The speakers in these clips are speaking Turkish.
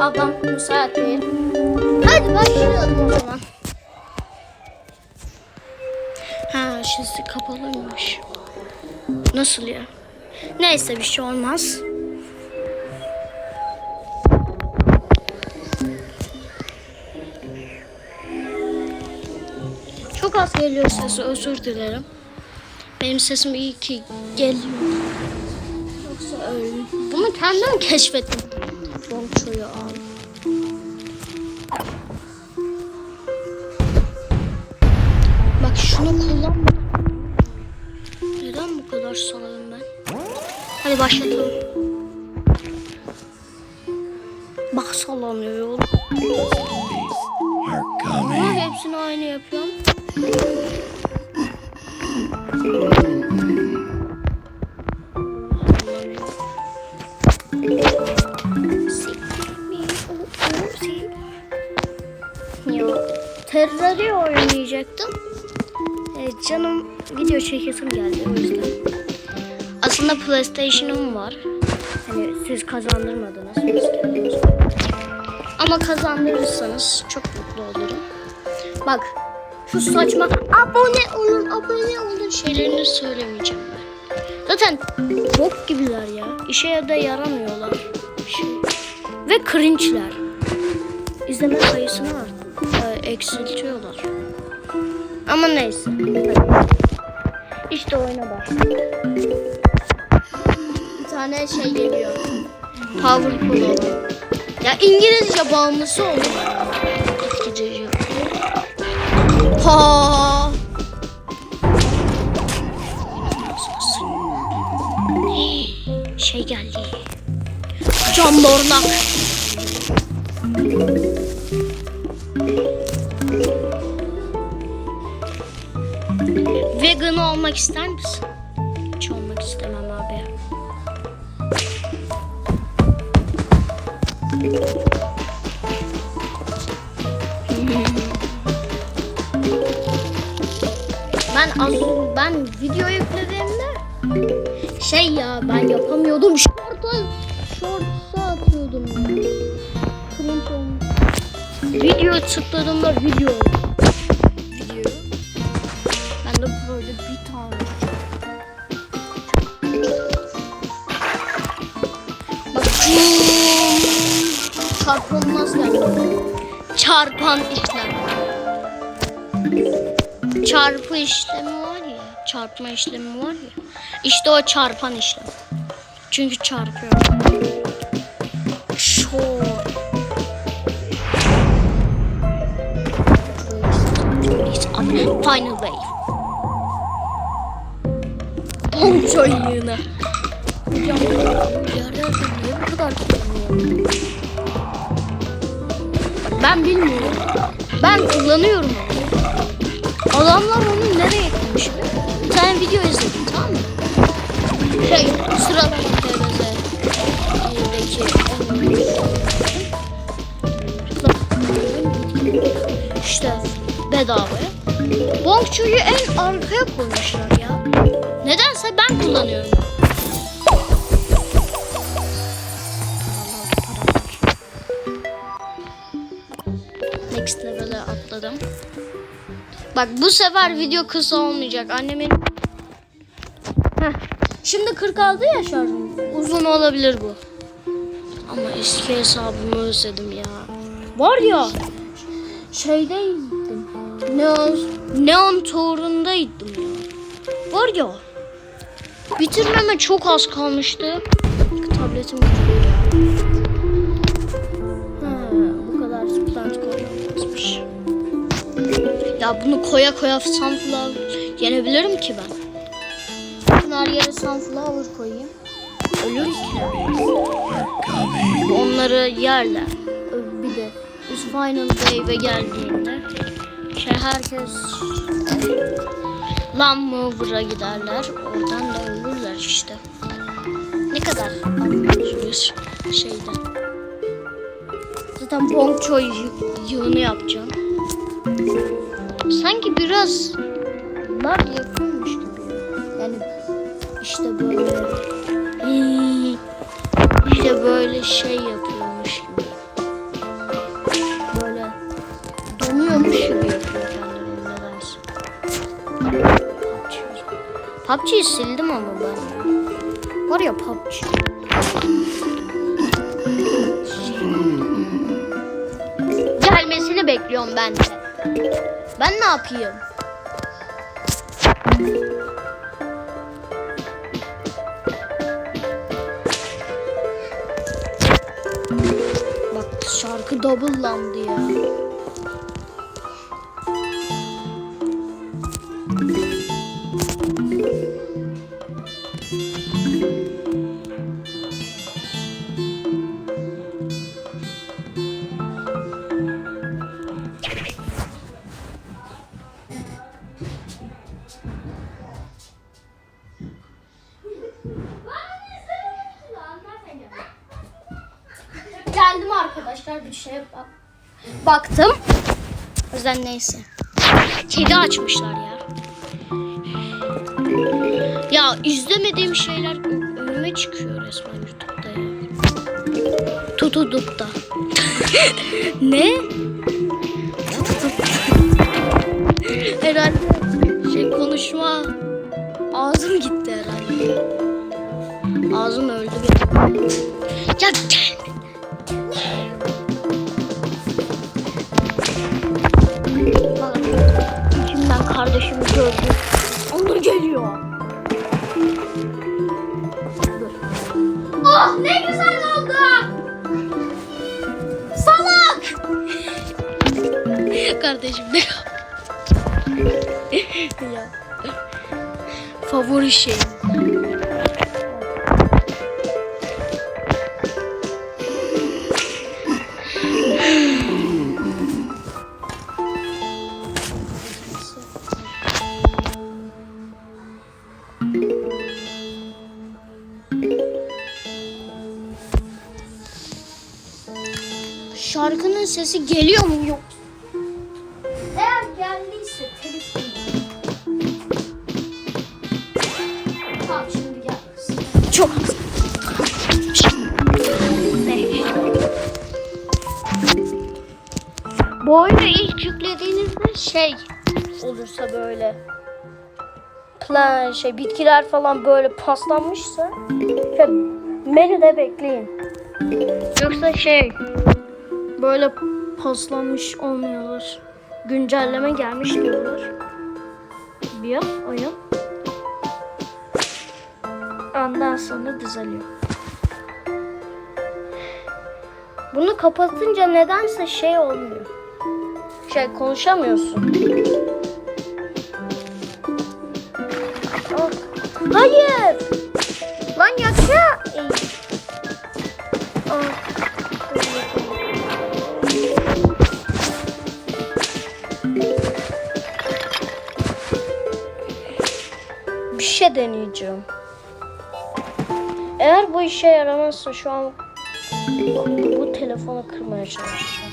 Ablam müsait değil. Hadi başlayalım o zaman. Ha şişesi kapalıymış. Nasıl ya? Neyse bir şey olmaz. Çok az geliyor sesi özür dilerim. Benim sesim iyi ki geliyor. Yoksa öyle. Bunu kendim keşfettim. Bonçoyu al. Neden bu kadar salayım ben? Hadi başlatalım. Bak sallanıyor. Ama hepsini aynı yapıyorum. Ya Terraria oynayacaktım. Canım video çekesim geldi o yüzden. Aslında PlayStation'ım var. Hani siz kazandırmadınız. Ama kazandırırsanız çok mutlu olurum. Bak şu saçma abone olun abone olun şeylerini söylemeyeceğim ben. Zaten bok gibiler ya. İşe de yaramıyorlar. Şey. Ve cringe'ler. İzleme sayısını art eksiltiyorlar. Ama neyse. İşte oyuna başlıyor. Bir tane şey geliyor. Powerful olan. Ya İngilizce bağımlısı oldum. Etkileyeceğim. Ha. Şey geldi. Can Mornak. Vegan olmak ister misin? Hiç olmak istemem abi. Ben az ben video yüklediğimde şey ya ben yapamıyordum. Şorta şortsa atıyordum. Cringe olmuş. Video tıkladığımda video oldu. Çarpılmaz yani. Çarpan işlem çarpı işlemi var ya, çarpma işlemi var ya. İşte o çarpan işlem. Çünkü çarpıyor. Şor. Final wave. Ponço yığını. Ya yerler niye bu kadar kullanıyor? Ben bilmiyorum. Ben kullanıyorum ama. Adamlar onu nereye eklemiş? Bir tane video izledim tamam mı? Şey sıralama TVZ işte bedavaya. Bonkçuyu en arkaya koymuşlar ben kullanıyorum. Next level'e atladım. Bak bu sefer video kısa olmayacak. Annemin Heh. Şimdi 46 ya şarjım. Uzun olabilir bu. Ama eski hesabımı özledim ya. Var ya şeydeydim. Neon, Neon Tour'undaydım ya. Var ya. Bitirmeme çok az kalmıştı. Tabletim gidiyor ya. Ha, bu kadar plant koyamazmış. Ya bunu koya koya sunflower yenebilirim ki ben. Bunlar yere sunflower koyayım. Ölür ki. Onları yerler. Bir de biz Final Wave'e geldiğinde şey herkes Lan Mover'a giderler. Oradan da alıyoruz işte. Ne kadar alıyoruz şeyden. Zaten bonço yığını yapacağım. Sanki biraz bunlar yapılmış gibi. Yani işte böyle işte böyle şey yapıyormuş gibi. Böyle donuyormuş gibi yapıyor kendini nedense. PUBG'yi sildim ama Var ya PUBG. Gelmesini bekliyorum ben de. Ben ne yapayım? Bak şarkı doublelandı ya. Şeye bak. Baktım. O yüzden neyse. Kedi açmışlar ya. Ya izlemediğim şeyler önüme çıkıyor resmen YouTube'da ya. Tutuduk'ta. ne? Herhalde şey konuşma ağzım gitti herhalde. Ağzım öldü benim. Ya gel. Oh ne güzel oldu. Salak. Kardeşim ne. Favori şeyim. Sesi geliyor mu yok? Eğer geldiyse telefon. Tamam şimdi gelmesin. Çok az. Bu oyunu ilk yüklediğinizde şey olursa böyle plan şey bitkiler falan böyle paslanmışsa şey, menüde bekleyin. Yoksa şey böyle paslanmış olmuyorlar. Güncelleme gelmiş diyorlar. Bir yap oyun. Ondan sonra düzeliyor. Bunu kapatınca nedense şey olmuyor. Şey konuşamıyorsun. Ah, Hayır. Lan yaksa. Deneyeceğim. Eğer bu işe yaramazsa şu an bu telefonu kırmaya çalışacağım.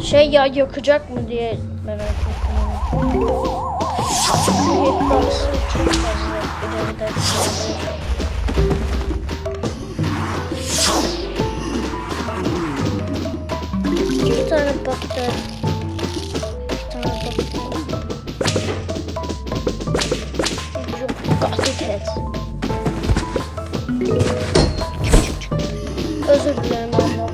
Şey ya yakacak mı diye merak ettim. Hitbox çok fazla ileride. Bir tane baktı. Bir tane baktı. Gazete. Özür dilerim abla.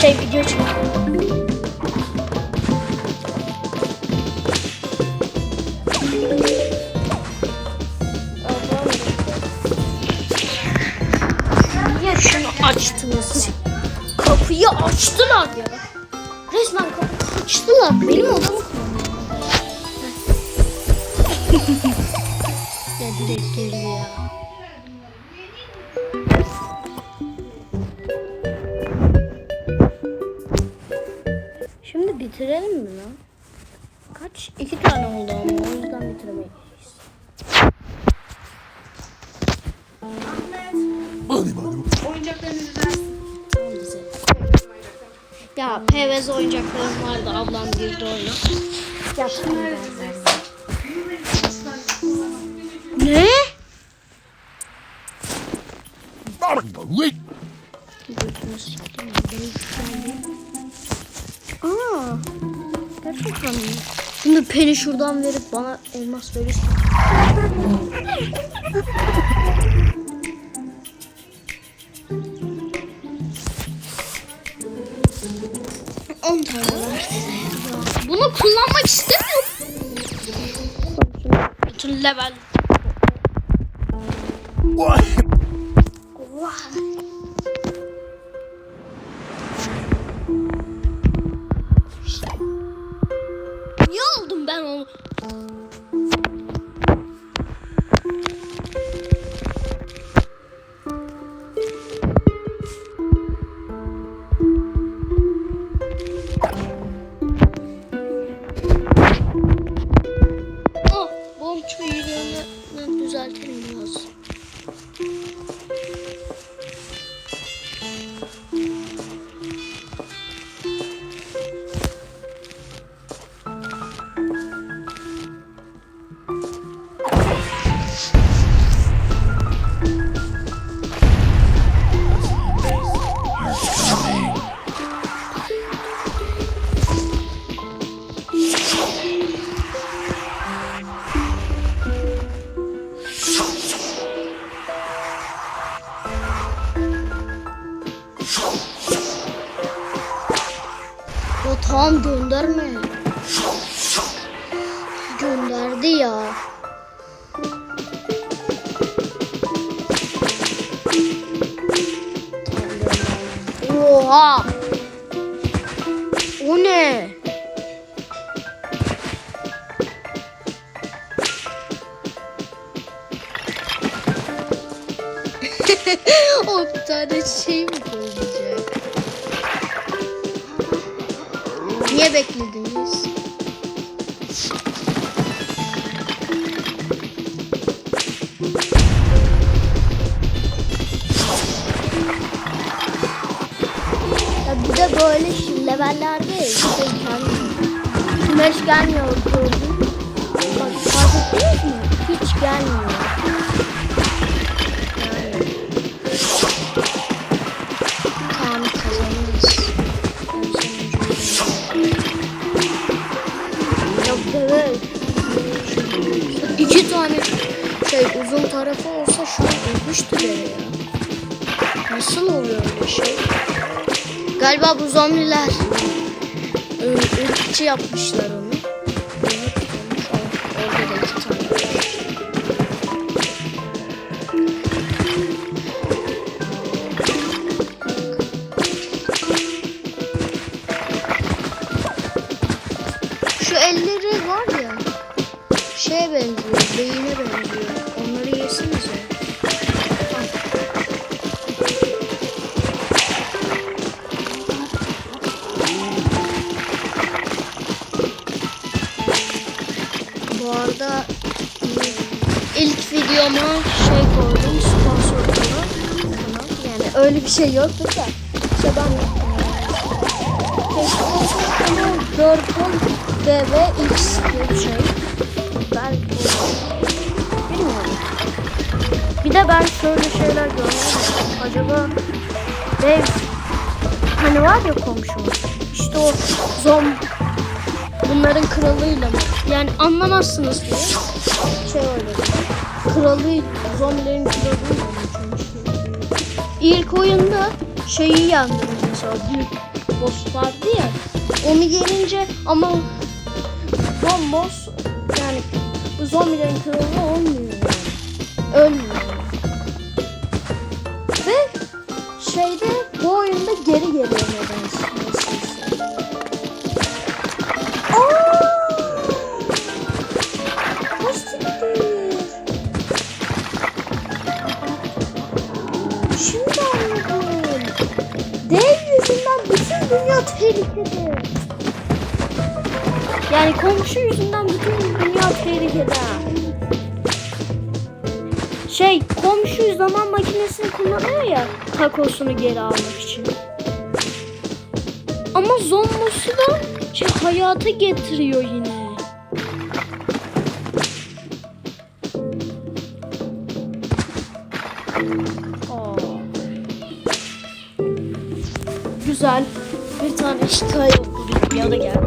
Şey video çekiyorum. Açtınız? Kapıyı açtılar ya. Resmen kapıyı açtılar. Benim odamı bitirelim mi lan? Kaç? İki tane oldu ama o yüzden bitiremeyiz. Oyuncaklarını düzelsin. Ya PVZ oyuncaklarım vardı. Ablam girdi oyuna. Yaptım ben. Ne? Götünü mi? Şimdi peni şuradan verip bana elmas verirsin. On tane var. Bunu kullanmak istemiyorum. Bütün level. Niye aldım ben Oha. O ne? o bir tane şey mi koyacak? Niye beklediniz? Güneş gelmiyor gördün. Bak fark ettiniz mi? Hiç gelmiyor. Yani. Tamam kazanırız. Yok. İki tane şey uzun tarafı olsa şu an ölmüştür yere ya. Nasıl oluyor öyle şey? Galiba bu zombiler ı, ırkçı yapmışlar onu. Evet, olmuş. Or- Orada videoma şey koydum, sponsor kanal. kanal. Yani öyle bir şey yoktu da. İşte ben. Sponsor kanal Purple DVX diye bir şey. Belki bilmiyorum. Bir de ben şöyle şeyler görüyorum. Acaba dev hani var ya komşumuz. İşte o zom bunların kralıyla mı? Yani anlamazsınız diye şey öyle. Kralı zombilerin kralıyla mı? İlk oyunda şeyi yendiniz mesela büyük boss vardı ya. Onu yenince ama Son boss yani bu zombilerin kralı olmuyor yani. Ölmüyor. Ve şeyde bu oyunda geri geliyor nedense. Takosunu geri almak için. Ama zombosu da şey, hayata getiriyor yine. Aa. Güzel. Bir tane hikaye okudum ya da geldi.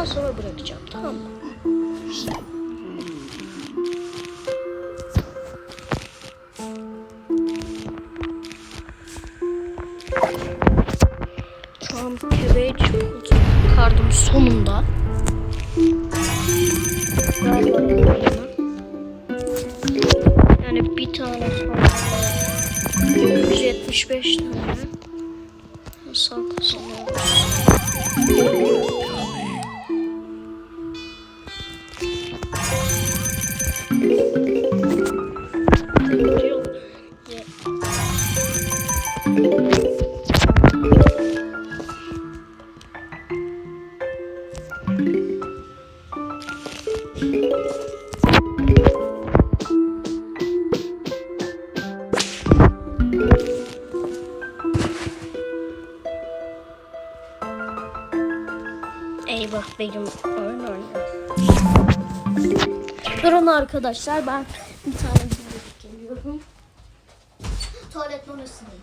Ondan sonra bırakacağım tamam mı? Şu an küveyi çıkardım sonunda. Yani bir tane falan. 175 tane. Nasıl Arkadaşlar ben bir tane video geliyorum. Tuvalet numarasındayım.